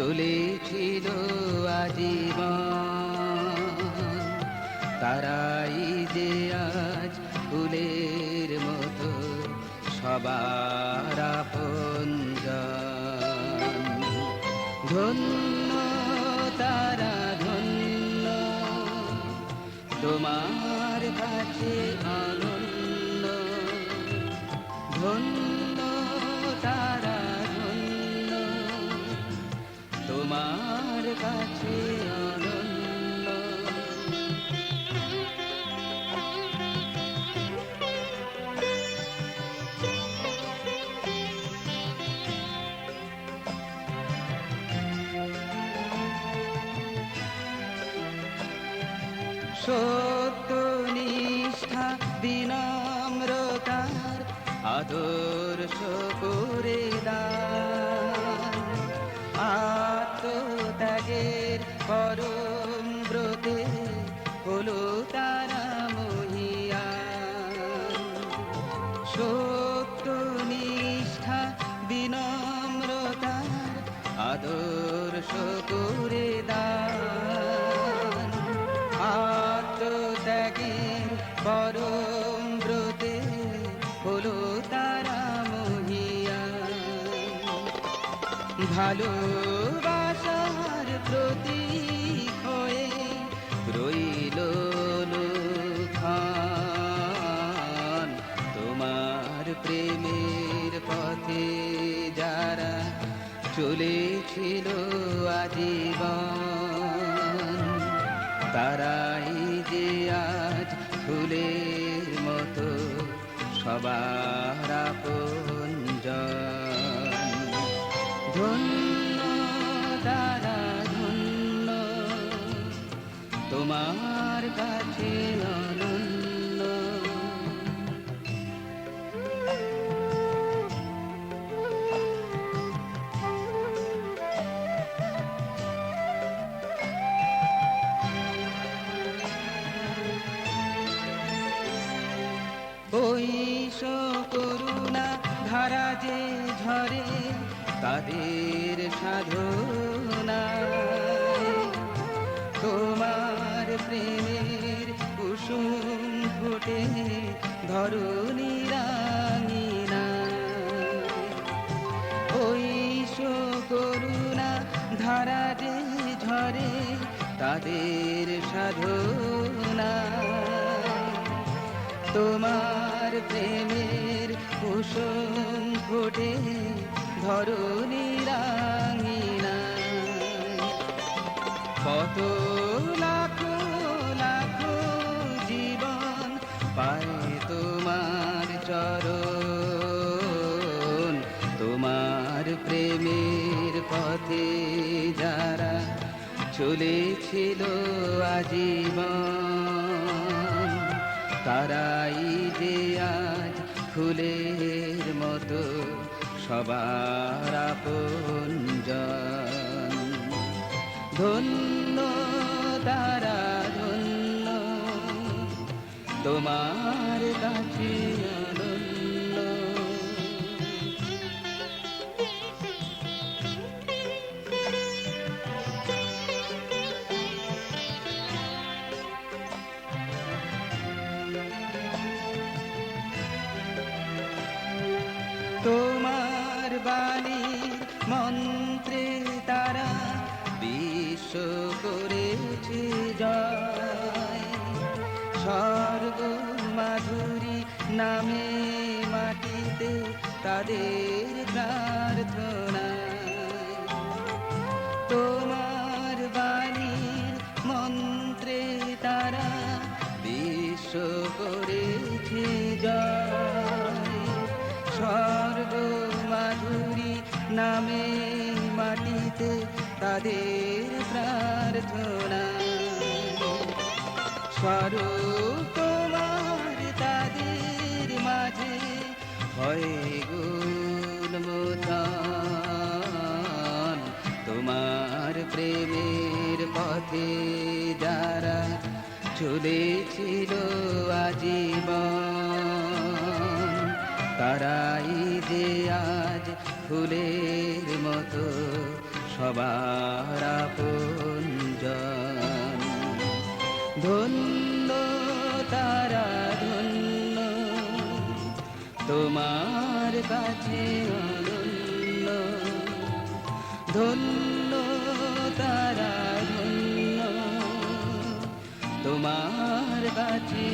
চলেছিল আজীবন। তারাই যে আজ ফুলের মতো সবার ধন্য তারা ধন্য তোমার কাছে সত্য নিষ্ঠা বিনম্রতার আদর্শ করে দান। আত্মত্যাগের পরম ভালোবাসার প্রতীক হয়ে রইল খান তোমার প্রেমের পথে যারা চলেছিল আজীবন, তারাই যে আজ ফুলের মতো সবার ওই করুণা ধারা যে ঝরে তাদের সাধনা। তোমার প্রেমের কুসুম ফুটে ধরুনি রাঙিনা ওই করুণা ধারা যে ঝরে তাদের তোমার প্রেমের কুসুম ফুটে ধরুনি রাঙিনা কত লাখো লাখো জীবন পায় তোমার চরণ। তোমার প্রেমের পথে যারা চলেছিল আজীবন তারাই যে আজ ফুলের মতো সবার আপন ধন্য তারা ধন্য তোমার কাছে তোমার বাণীর মন্ত্রে তারা বিশ্ব করেছে জয়। স্বর্গ মাধুরী নামে মাটিতে তাদের নামে মাটিতে তাদের প্রার্থনা। স্বরূপ তোমার তাদের মাঝে হয় গুণমোচন তোমার প্রেমের পথে যারা চলেছিল আজীবন, তারাই যে আজ ফুলের মতো সবার ধন্য তারা ধন্য তোমার কাছে অনন্য। ধন্য তারা ধন্য তোমার কাছে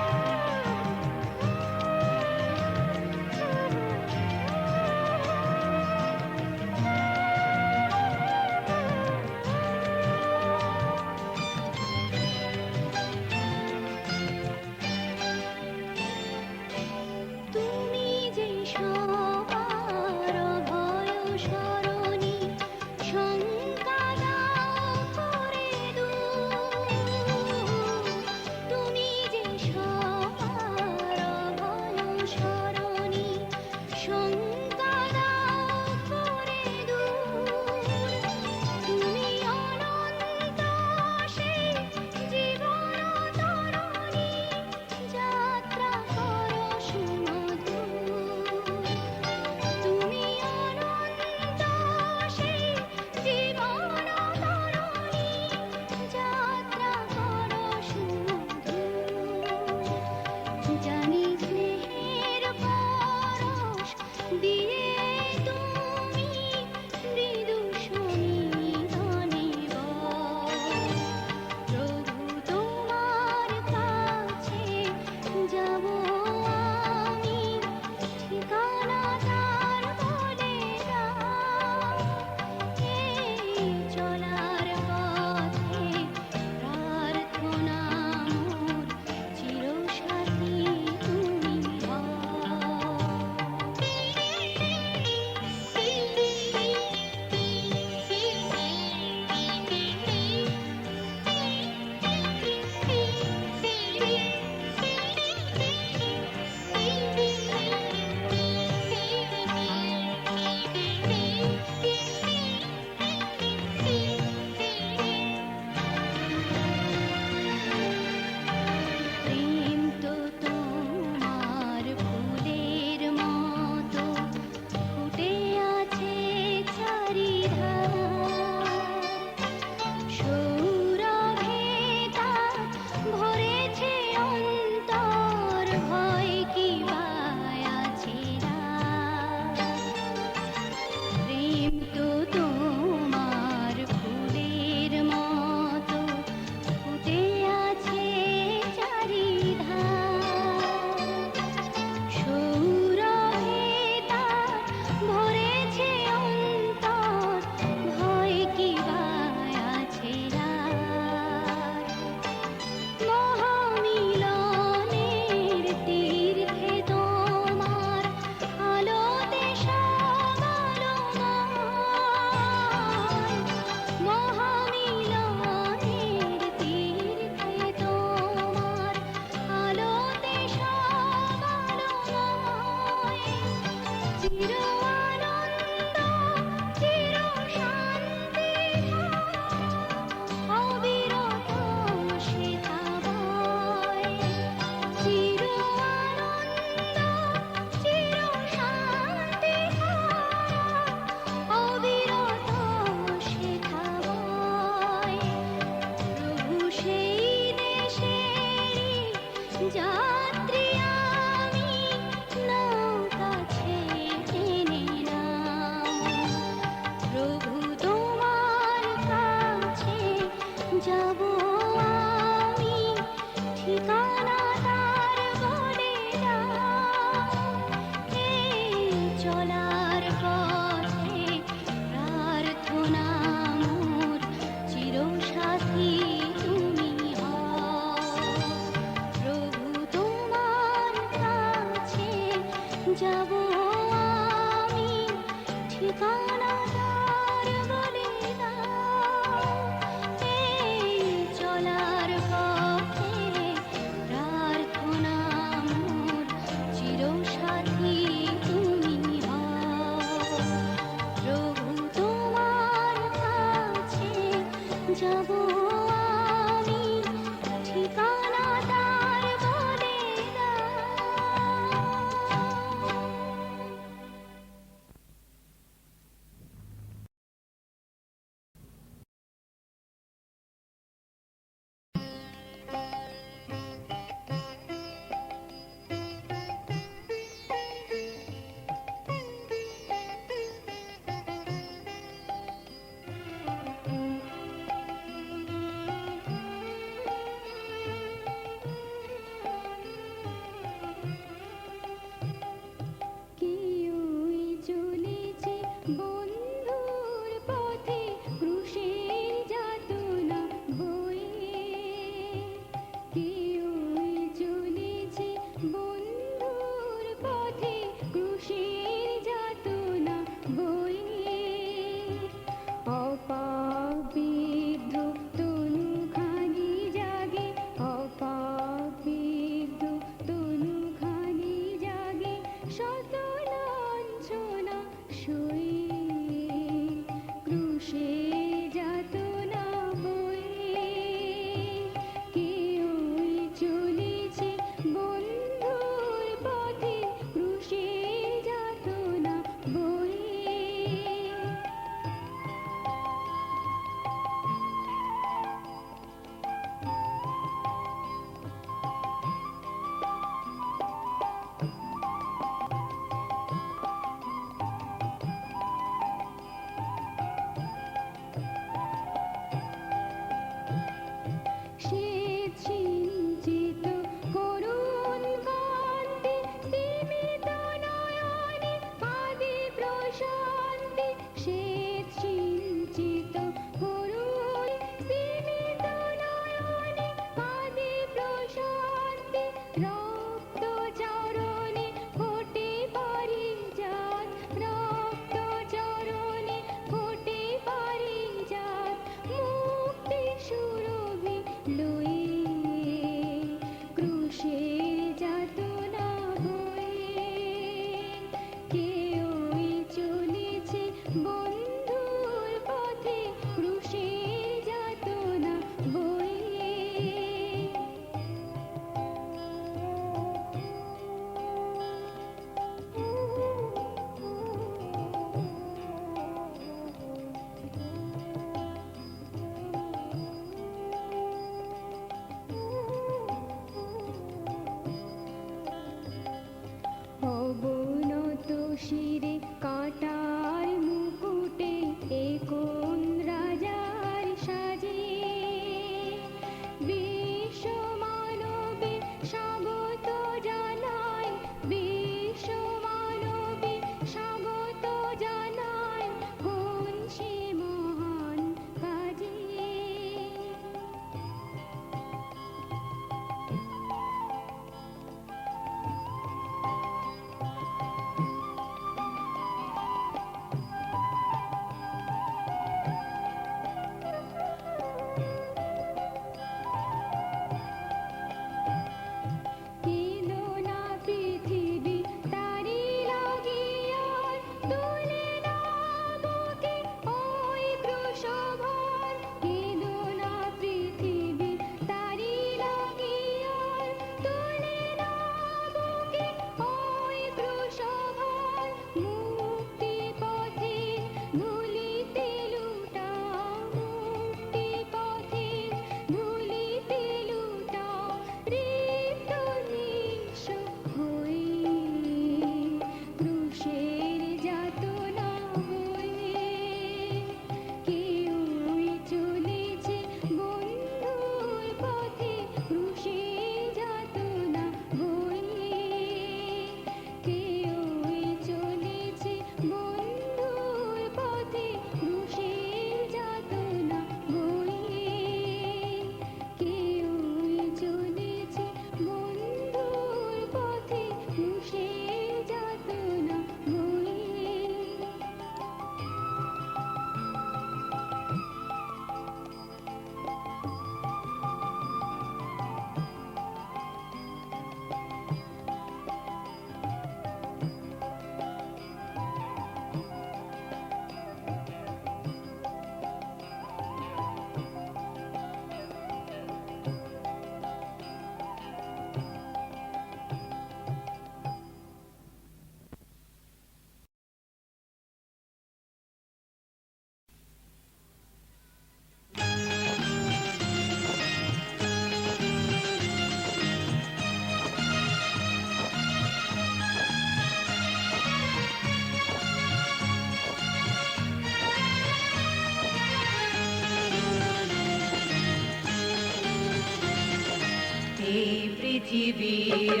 পৃথিবীর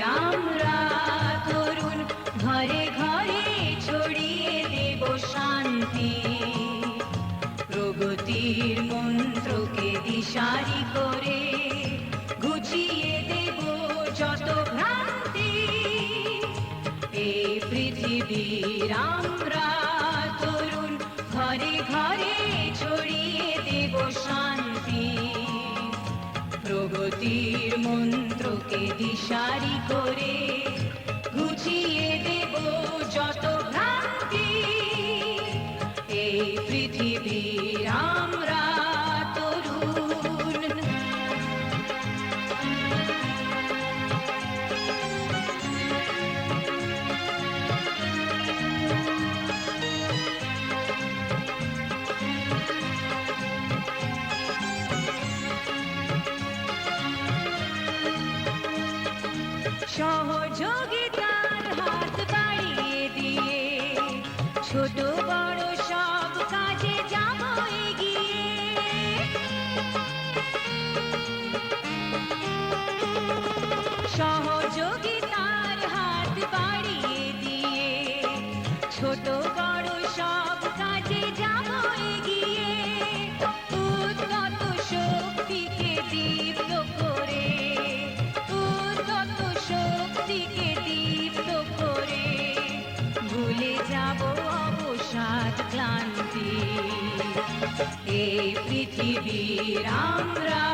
ঘরে দেব শান্তি। মন্ত্রকে করে গুছিয়ে যত পৃথিবীর তরুণ, ঘরে ঘরে দেব শান্তি। মন্ত্র লোকে দিশারি করে राम राम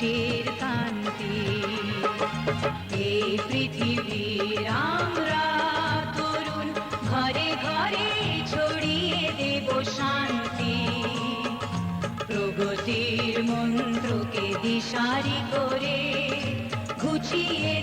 মানুষের কান্তি। এই পৃথিবীর আমরা তরুণ, ঘরে ঘরে ছড়িয়ে দেব শান্তি। প্রগতির মন্ত্রকে দিশারি করে গুছিয়ে